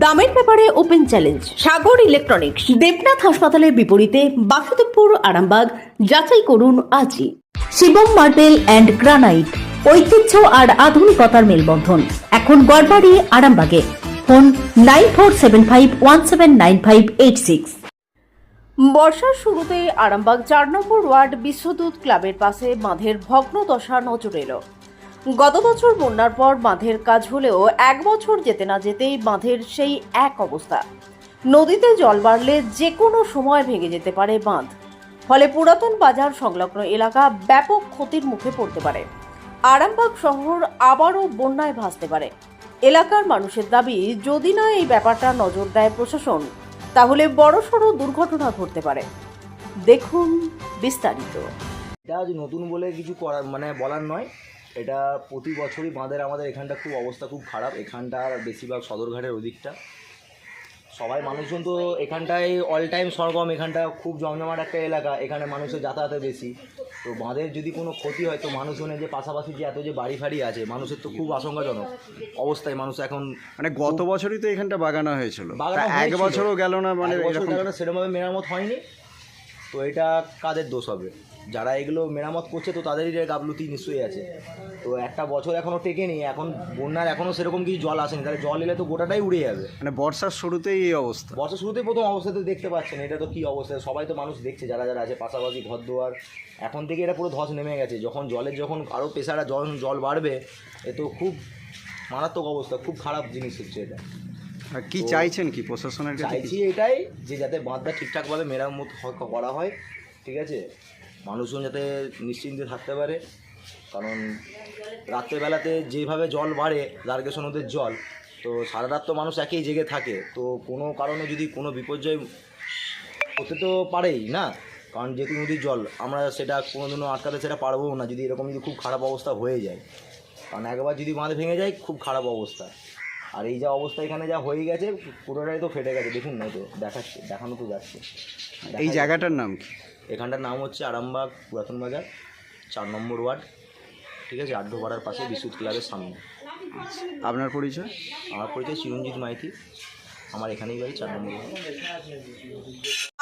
দামের ব্যাপারে open challenge Sagar electronics Debnath হাসপাতালের বিপরীতে বাসুদেবপুর, আরামবাগ, যাচাই করুন আজই। শিবম মার্বেল অ্যান্ড গ্রানাইট ঐতিহ্য আর আধুনিকতার মেলবন্ধন। এখন গড়বাড়ি, আরামবাগে। Phone nine four seven five one seven nine five eight six. বর্ষার শুরুতে আরামবাগ চার নম্বর ওয়ার্ড বিশ্বদূত ক্লাবের পাশে বাঁধের ভগ্ন দশা নজর এলো। গত বছর বন্যার পর বাঁধের কাজ হলেও এক বছর যেতে না যেতেই বাঁধের সেই এক অবস্থা। নদীতে জল বাড়লে যে কোনো সময় ভেঙে যেতে পারে বাঁধ। ফলে পুরাতন বাজার সংলগ্ন এলাকা ব্যাপক ক্ষতির মুখে পড়তে পারে। আরামবাগ শহর আবারও বন্যায় ভাসতে পারে। এলাকার মানুষের দাবি, যদি না এই ব্যাপারটা নজর দেয় প্রশাসন, তাহলে বড়সড় দুর্ঘটনা ঘটতে পারে। দেখুন বিস্তারিত। এটা নতুন বলে কিছু করার মানে বলার নয়। এটা প্রতি বছরই বাঁধের আমাদের এখানটা খুব অবস্থা খুব খারাপ। এখানটার বেশিরভাগ সদরঘাটের ওদিকটা। সবাই মানুষজন তো এখানটায় অল টাইম সরগম এখানটা খুব জমজমাট একটা এলাকা এখানে মানুষের যাতায়াতে বেশি। তো বাঁধের যদি কোনো ক্ষতি হয় তো মানুষজনের যে পাশাপাশি যে এত যে বাড়ি ফাড়ি আছে মানুষের তো খুব আশঙ্কাজনক অবস্থায় মানুষ এখন মানে গত বছরই তো এখানটা বাগানো হয়েছিল। বাগানো এক বছরও গেল না মানে সেরকমভাবে মেরামত হয়নি। তো এটা কাদের দোষ হবে? যারা এগুলো মেরামত করছে তো তাদেরই যে গাফলতি নিশ্চয়ই আছে। তো একটা বছর এখনও টেকেনি এখন বন্যার এখনও সেরকম কিছু জল আসেনি। তাহলে জল এলে তো গোটাটাই উড়ে যাবে। মানে বর্ষার শুরুতেই এই অবস্থা। বর্ষার শুরুতেই প্রথম অবস্থাতে দেখতে পাচ্ছেন এটা তো কী অবস্থা? সবাই তো মানুষ দেখছে যারা যারা আছে পাশাপাশি ঘর দুয়ার এখন থেকে এটা পুরো ধস নেমে গেছে। যখন জলের যখন আরও পেশারা জল জল বাড়বে এ তো খুব মারাত্মক অবস্থা খুব খারাপ জিনিস হচ্ছে এটা। কি চাইছেন কি? প্রশাসনের কাছে চাইছি এটাই যে যাতে বাঁধটা ঠিকঠাকভাবে মেরামত করা হয় ঠিক আছে? মানুষজন যাতে নিশ্চিন্তে থাকতে পারে কারণ রাত্রেবেলাতে যেভাবে জল বাড়ে দ্বারকেশ্বর নদীর জল তো সারা রাত তো মানুষ একেই জেগে থাকে তো কোনো কারণে যদি কোনো বিপর্যয় হতে তো পারেই না? কারণ যেহেতু নদীর জল আমরা সেটা কোনোদিনও আটকাতে সেটা পারব না যদি এরকম যদি খুব খারাপ অবস্থা হয়ে যায়। কারণ একবার যদি বাঁধ ভেঙে যায় খুব খারাপ অবস্থা। আর এই যা অবস্থা এখানে যা হয়ে গেছে পুরোটাই তো ফেটে গেছে। দেখুন না তো দেখাচ্ছে দেখানো তো যাচ্ছে। এই জায়গাটার নাম কি? এখানটার নাম হচ্ছে আরামবাগ পুরাতন বাজার চার নম্বর ওয়ার্ড ঠিক আছে? আড্ডপাড়ার পাশে বিদ্যুৎ ক্লাবের সামনে। আপনার পরিচয়? আমার পরিচয় চিরঞ্জিত মাইতি। আমার এখানেই বাড়ি চার নম্বর ward.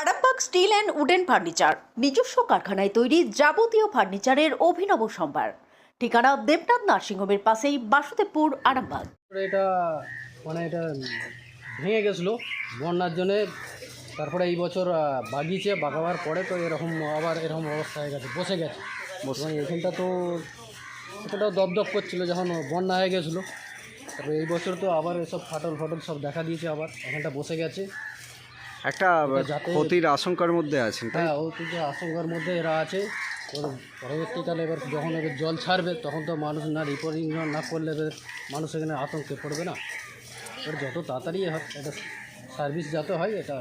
Arambagh steel and wooden furniture নিজস্ব কারখানায় তৈরি যাবতীয় ফার্নিচারের অভিনব সম্ভার। ঠিকানা দেবনাথ নার্সিংহোমের পাশেই বাসুদেবপুর আরামবাগ। এটা মানে এটা ভেঙে গেছিল বন্যার জন্যে। তারপরে এই বছর বাগিয়েছে বাগাবার পরে তো এরকম আবার এরকম অবস্থা হয়ে গেছে বসে গেছে। এবং এখানটা তো এখানটা দপদপ করছিল যখন বন্যা হয়ে গেছিল। তারপরে এই বছর তো আবার এসব ফাটল ফাটল সব দেখা দিয়েছে আবার এখানটা বসে গেছে। একটা ক্ষতির আশঙ্কার মধ্যে আছেন তাই? হ্যাঁ ও তো যে আশঙ্কার মধ্যে এরা আছে। পরবর্তীকালে এবার যখন এবার জল ছাড়বে তখন তো মানুষ না রিপোর্টিং না করলে এবার মানুষ এখানে আতঙ্কে পড়বে না। এবার যত তাড়াতাড়ি হয় এটা সার্ভিস যাতে হয় এটা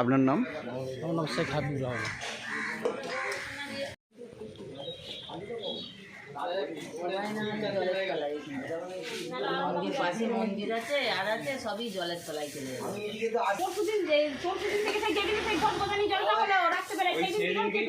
আপনার নাম? আমার নাম শেখ হাবিবুর রহমান। মন্দির পাশে মন্দির আছে আর আছে সবই জলের তলায় চলে যাবে পরশুদিন পরশুদিন থেকে সেই যেদিন সেই গঙ্গানি জলটা হলো রাখতে পারে সেই দিন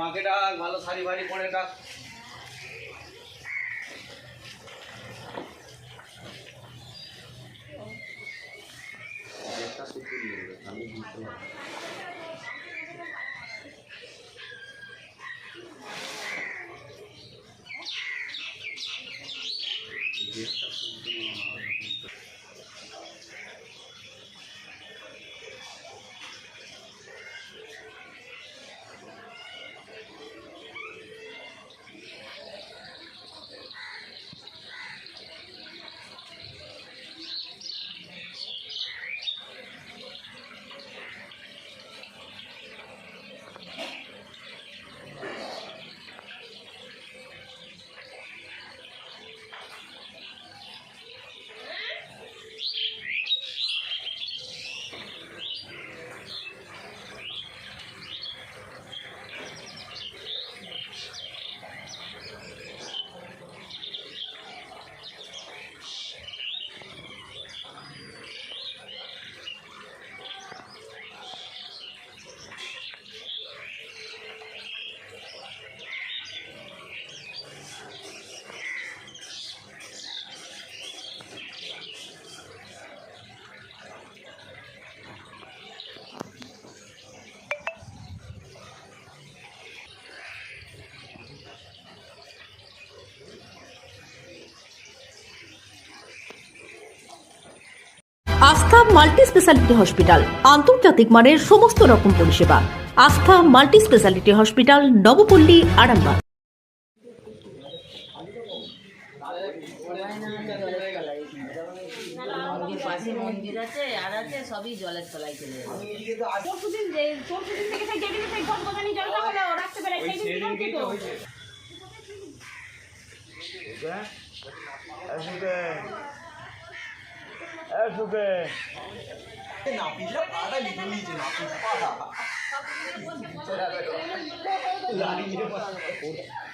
মাকে ডাক ভালো শাড়ি বাড়ি পরে ডাক। আমি আস্থা মাল্টি স্পেশালিটি হসপিটাল আন্তর্জাতিক মানের সমস্ত রকম পরিষেবা আস্থা multi speciality hospital Nabapalli Arambagh মন্দির আছে আর আছে সবই জলের তলায় চলে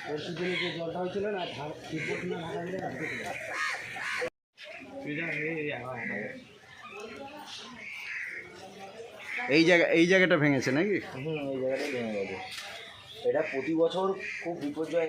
পরশু দিনে যে জলটা হয়েছিল না রিপোর্ট না ঢাকা দিলে আজকে চলে আসে। এই জায়গা এই জায়গাটা ভেঙেছে নাকি হুম এই জায়গাটাই ভেঙে গেছে এটা প্রতি বছর খুব বিপর্যয়